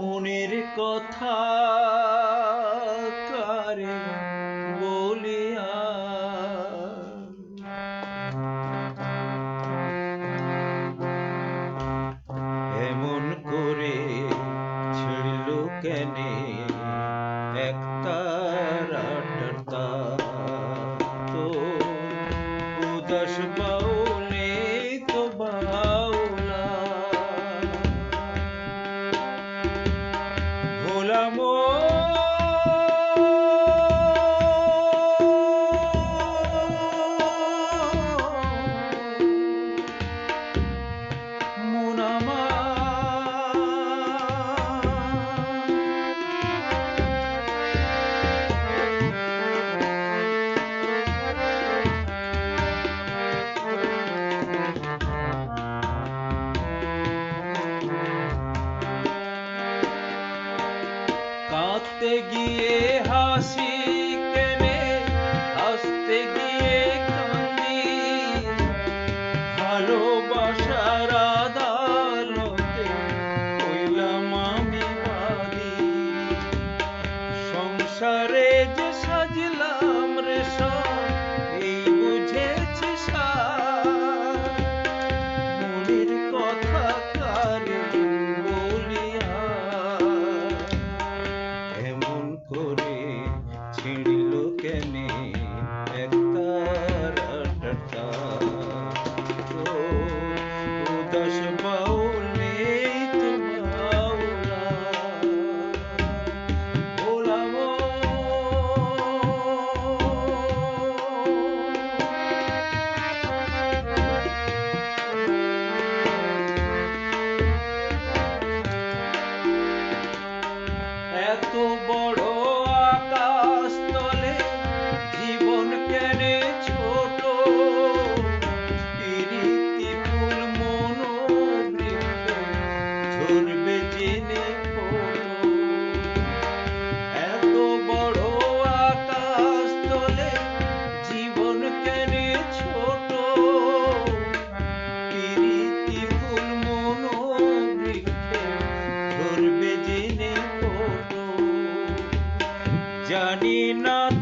মনের কথা জেনে গিয়ে হাসি এত বড় জানি না